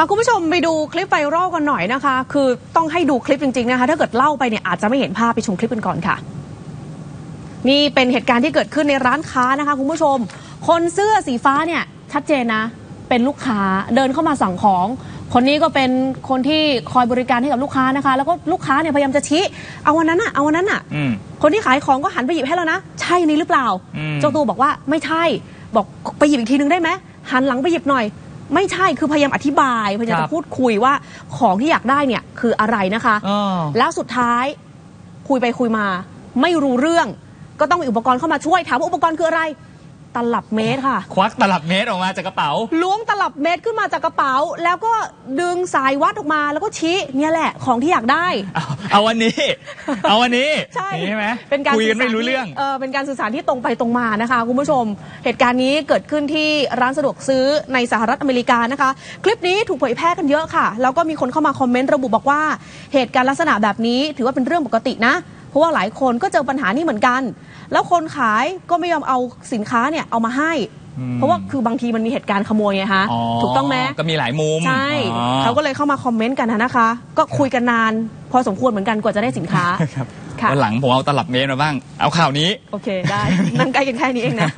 าคุณผู้ชมไปดูคลิปไวรัลกันหน่อยนะคะ คือต้องให้ดูคลิปจริงๆนะคะ ถ้าเกิดเล่าไปเนี่ยอาจจะไม่เห็นภาพไปชมคลิปกันก่อนค่ะ นี่เป็นเหตุการณ์ที่เกิดขึ้นในร้านค้านะคะคุณผู้ชม คนเสื้อสีฟ้าเนี่ยชัดเจนนะ เป็นลูกค้าเดินเข้ามาสั่งของ คนนี้ก็เป็นคนที่คอยบริการให้กับลูกค้านะคะ แล้วก็ลูกค้าเนี่ยพยายามจะชี้เอาวันนั้นอะเอาวันนั้นอะอืมคนที่ขายของก็หันไปหยิบให้แล้วนะ ใช่นี่หรือเปล่าอืมเจ้าตัวบอกว่าไม่ใช่ บอกไปหยิบอีกทีนึงได้ไหมหันหลังไปหยิบหน่อย ไม่ใช่คือพยายามอธิบายพยายามครัจะบพูดคุยว่าของที่อยากได้เนี่ยคืออะไรนะคะอ๋อแล้วสุดท้ายคุยไปคุยมา ไม่รู้เรื่อง ก็ต้องมีอุปกรณ์เข้ามาช่วยถามว่าอุปกรณ์คืออะไร ตลับเมตรค่ะ ควักตลับเมตรออกมาจากกระเป๋า ล้วงตลับเมตรขึ้นมาจากกระเป๋า แล้วก็ดึงสายวัดออกมาแล้วก็ชี้เนี่ยแหละของที่อยากได้ เอาเอาวันนี้ เอาวันนี้ใช่อย่างนี้ใช่ไหมเป็นการคุยกันสื่ไม่สารู้ที่เรื่องเออเป็นการสื่อสารที่ตรงไปตรงมานะคะคุณผู้ชม เหตุการณ์นี้เกิดขึ้นที่ร้านสะดวกซื้อในสหรัฐอเมริกานะคะ คลิปนี้ถูกเผยแพร่กันเยอะค่ะ แล้วก็มีคนเข้ามาคอมเมนต์ระบุบอกว่า เหตุการณ์ลักษณะแบบนี้ถือว่าเป็นเรื่องปกตินะ เพราะว่าหลายคนก็เจอปัญหานี้เหมือนกัน แล้วคนขายก็ไม่ยอมเอาสินค้าเนี่ยเอามาให้อืมเพราะว่าคือบางทีมันมีเหตุการณ์ขโมยไงคะอ๋อถูกต้องไหมก็มีหลายมุมใช่อ๋อเขาก็เลยเข้ามาคอมเมนต์กันนะคะ ก็คุยกันนาน พอสมควรเหมือนกันกว่าจะได้สินค้าครับค่ะวันหลังผมเอาตลับเมตรมาบ้าง เอาข่าวนี้ โอเค ได้นั่งใกล้กันแค่นี้เองนะ